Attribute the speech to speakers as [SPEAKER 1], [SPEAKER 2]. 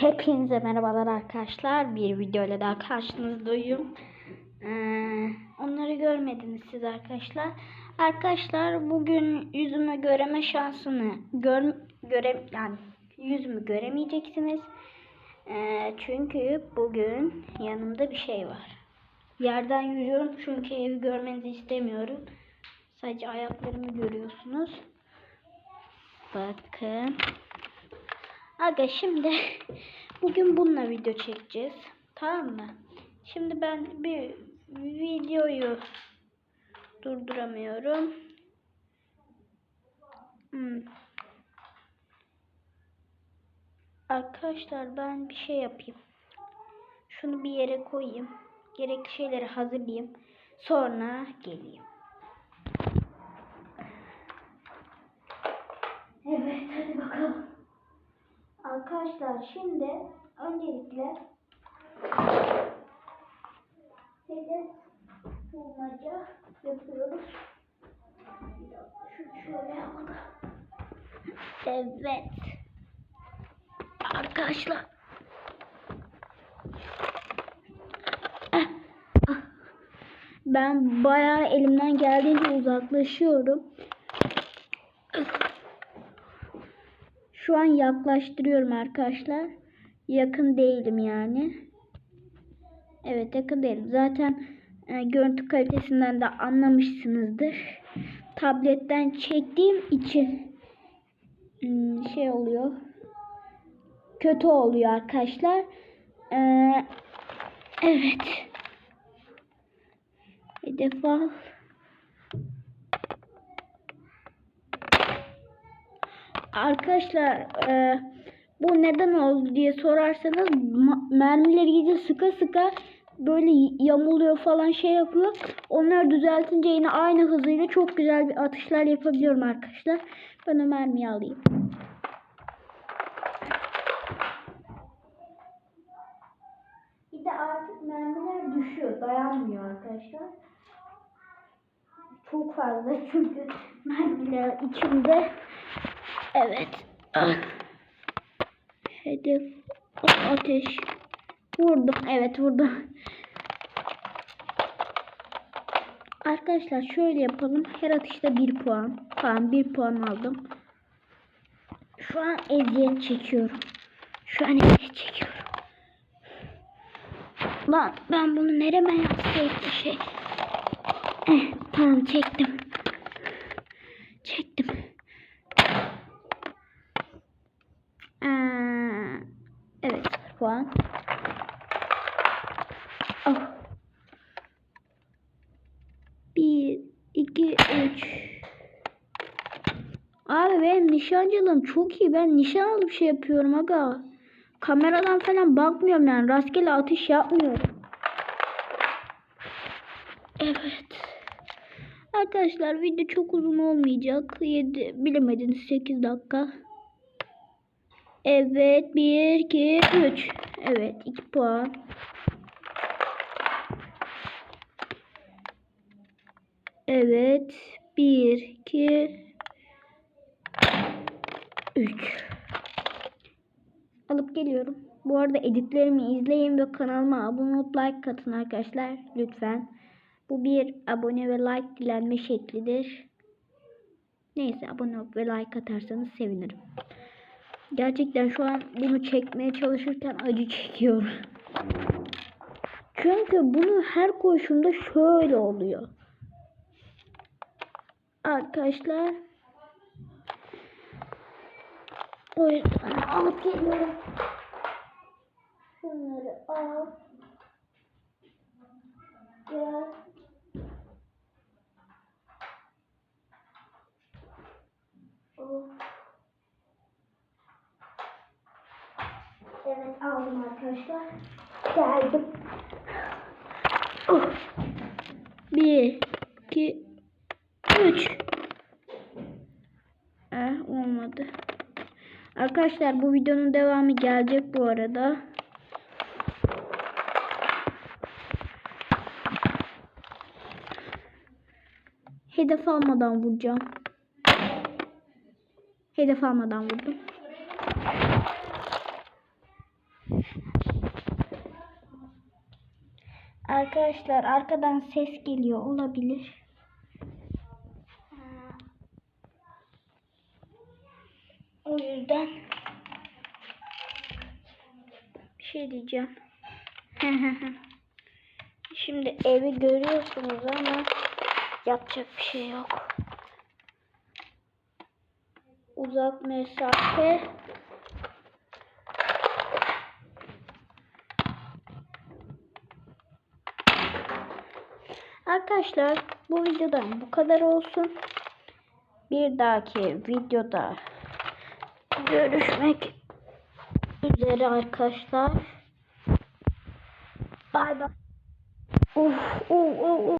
[SPEAKER 1] Hepinize merhabalar arkadaşlar. Bir videoyla daha karşınızdayım. Ee, onları görmediniz siz arkadaşlar. Arkadaşlar bugün yüzümü göreme şansını gör, göre yani yüzümü göremeyeceksiniz. Ee, çünkü bugün yanımda bir şey var. Yerden yürüyorum çünkü evi görmenizi istemiyorum. Sadece ayaklarımı görüyorsunuz. Bakın. Aga şimdi bugün bununla video çekeceğiz. Tamam mı? Şimdi ben bir videoyu durduramıyorum. Hmm. Arkadaşlar ben bir şey yapayım. Şunu bir yere koyayım. Gerekli şeyleri hazırlayayım. Sonra geleyim. Arkadaşlar şimdi öncelikle hedef bulmaca yapıyoruz. Şunu şöyle yapalım. Evet. Arkadaşlar. Ben bayağı elimden geldiğince uzaklaşıyorum. Şu an yaklaştırıyorum arkadaşlar. Yakın değilim yani. Evet yakın değilim. Zaten e, görüntü kalitesinden de anlamışsınızdır. Tabletten çektiğim için hmm, şey oluyor. Kötü oluyor arkadaşlar. Ee, evet. Hedef al. Arkadaşlar e, bu neden oldu diye sorarsanız mermileri iyice sıka sıka böyle yamuluyor falan şey yapıyor. Onları düzeltince yine aynı hızıyla çok güzel bir atışlar yapabiliyorum arkadaşlar. Ben o mermiyi alayım. Bir de artık mermiler düşüyor. Dayanmıyor arkadaşlar. Çok fazla çünkü mermiler içimde. Evet. Hedef ateş. Vurdum. Evet vurdum. Arkadaşlar şöyle yapalım. Her atışta bir puan. Tamam bir puan aldım. Şu an eziyet çekiyorum. Şu an eziyet çekiyorum. Lan ben bunu nereme yapsaydım şey. Eh, tamam. Çektim. Ee, evet puan. Oh. Bir, iki, üç. Abi benim nişancılığım çok iyi. Ben nişan alıp şey yapıyorum aga. Kameradan falan bakmıyorum yani. Rastgele atış yapmıyorum. Evet. Arkadaşlar video çok uzun olmayacak. 7 bilemediniz 8 dakika. Evet 1 2 3. Evet 2 puan. Evet 1 2 3. Alıp geliyorum. Bu arada editlerimi izleyin ve kanalıma abone olup like atın arkadaşlar lütfen. Bu bir abone ve like dilenme şeklidir. Neyse abone olup ve like atarsanız sevinirim. Gerçekten şu an bunu çekmeye çalışırken acı çekiyorum. Çünkü bunu her koşumda şöyle oluyor. Arkadaşlar. O yüzden alıp geliyorum. Şunları al. Gel. Evet aldım arkadaşlar. Geldim. Oh. Bir, iki, üç. Eh, olmadı. Arkadaşlar bu videonun devamı gelecek bu arada. Hedef almadan vuracağım. Hedef almadan vurdum. Arkadaşlar arkadan ses geliyor olabilir. O yüzden bir şey diyeceğim. Şimdi evi görüyorsunuz ama yapacak bir şey yok. Uzak mesafe Arkadaşlar bu videodan bu kadar olsun. Bir dahaki videoda görüşmek üzere arkadaşlar. Bay bay. Uf, uf, uf, uf.